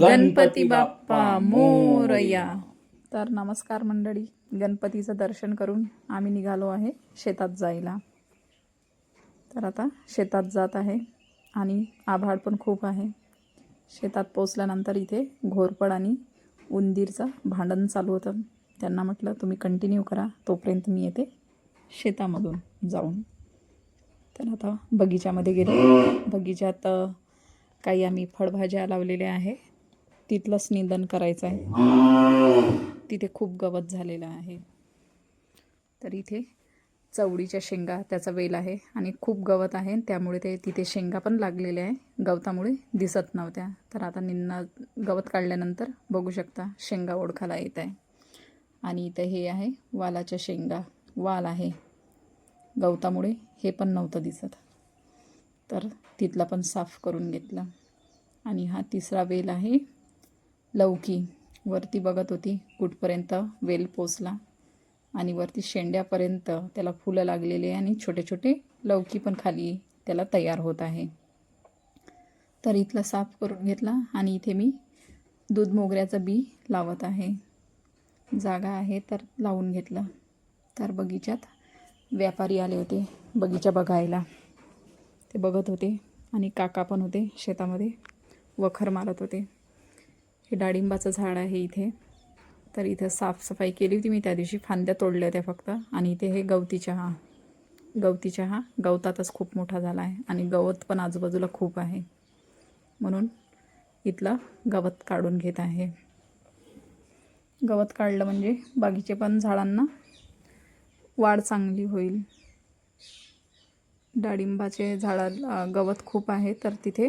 गणपती बाप्पा मोरया. तर नमस्कार मंडळी गणपतीचं दर्शन करून आम्ही निघालो आहे शेतात जायला. तर आता शेतात जात आहे आणि आभाळ पण खूप आहे. शेतात पोचल्यानंतर इथे घोरपड आणि उंदीरचं भांडण चालू होतं. त्यांना म्हटलं तुम्ही कंटिन्यू करा तोपर्यंत मी येते शेतामधून जाऊन. तर आता बगीच्यामध्ये गेले. बगीच्यात काही आम्ही फळभाज्या लावलेल्या आहे. तिथलंच निंदन करायचं आहे. तिथे खूप गवत झालेलं आहे. तर इथे चवडीच्या शेंगा त्याचा वेल आहे आणि खूप गवत आहे त्यामुळे ते तिथे शेंगा पण लागलेल्या आहे. गवतामुळे दिसत नव्हत्या. तर आता निन्ना गवत काढल्यानंतर बघू शकता शेंगा ओळखायला येत आहे. आणि इथं हे आहे वालाच्या शेंगा. वाल आहे. गवतामुळे हे पण नव्हतं दिसत. तर तिथला पण साफ करून घेतला. आणि हा तिसरा वेल आहे. लवकी वरती बघत होती. कुठपर्यंत वेल पोचला आणि वरती शेंड्यापर्यंत त्याला फुलं लागलेले आणि छोटे छोटे लवकी पण खाली त्याला तयार होत आहे. तर इथला साफ करून घेतला आणि इथे मी दूध मोगऱ्याचं बी लावत आहे. जागा आहे तर लावून घेतलं. तर बगीच्यात व्यापारी आले होते बगीचा बघायला. ते बघत होते आणि काका पण होते शेतामध्ये. वखर मारत होते. हे डाळिंबाचं झाड आहे इथे. तर इथं साफसफाई केली होती मी त्या दिवशी. फांद्या तोडल्या होत्या फक्त. आणि इथे हे गवती चहा. गवती चहा गवतातच खूप मोठा झाला आहे. आणि गवत पण आजूबाजूला खूप आहे. म्हणून इथलं गवत काढून घेत आहे. गवत काढलं म्हणजे बागीचे पण झाडांना वाढ चांगली होईल. डाळिंबाचे झाडा गवत खूप आहे. तर तिथे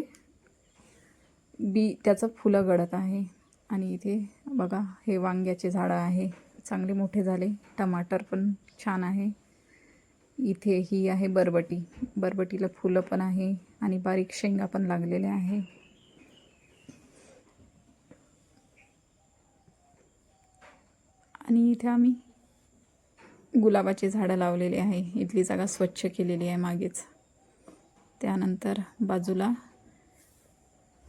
बी त्याचं फुलं गळत आहे. आणि इथे बघा हे वांग्याचे झाडं आहे. चांगले मोठे झाले. टमाटर पण छान आहे. इथे ही आहे बरबटी. बरबटीला फुलं पण आहे आणि बारीक शेंगा पण लागलेल्या आहे. आणि इथे आम्ही गुलाबाची झाडं लावलेली आहे. इथली जागा स्वच्छ केलेली आहे मागेच. त्यानंतर बाजूला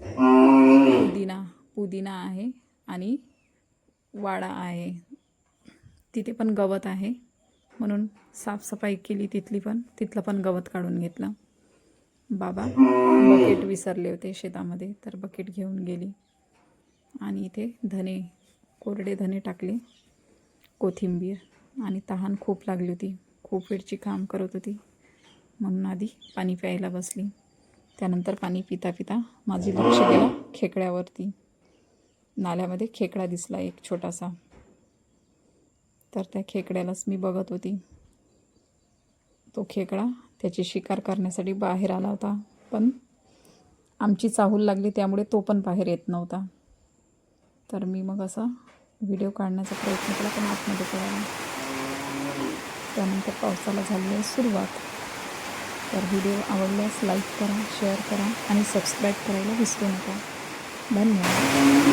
पुदिना पुदिना आहे आणि वाडा आहे. तिथे पण गवत आहे. म्हणून साफसफाई केली तिथली पण. तिथलं पण गवत काढून घेतलं. बाबा बकेट विसरले होते शेतामध्ये तर बकेट घेऊन गेली. आणि इथे धने कोरडे धने टाकले. कोथिंबीर आणि तहान खूप लागली होती. खूप वेळची काम करत होती. म्हणून आधी पाणी प्यायला बसली. त्यानंतर पाणी पिता पिता माझी लक्ष गेलं खेकड्यावरती. नाल्यामध्ये खेकडा दिसला एक छोटासा. तर त्या खेकड्यालाच मी बघत होती. तो खेकडा त्याची शिकार करण्यासाठी बाहेर आला होता. पण आमची चाहूल लागली त्यामुळे तो पण बाहेर येत नव्हता. तर मी मग असा व्हिडिओ काढण्याचा प्रयत्न केला पण आतमध्ये पडायला त्यानंतर पावसाला झाली आहे सुरुवात. तर व्हिडिओ आवडल्यास लाईक करा शेअर करा आणि सबस्क्राईब करायला विसरू नका. धन्यवाद.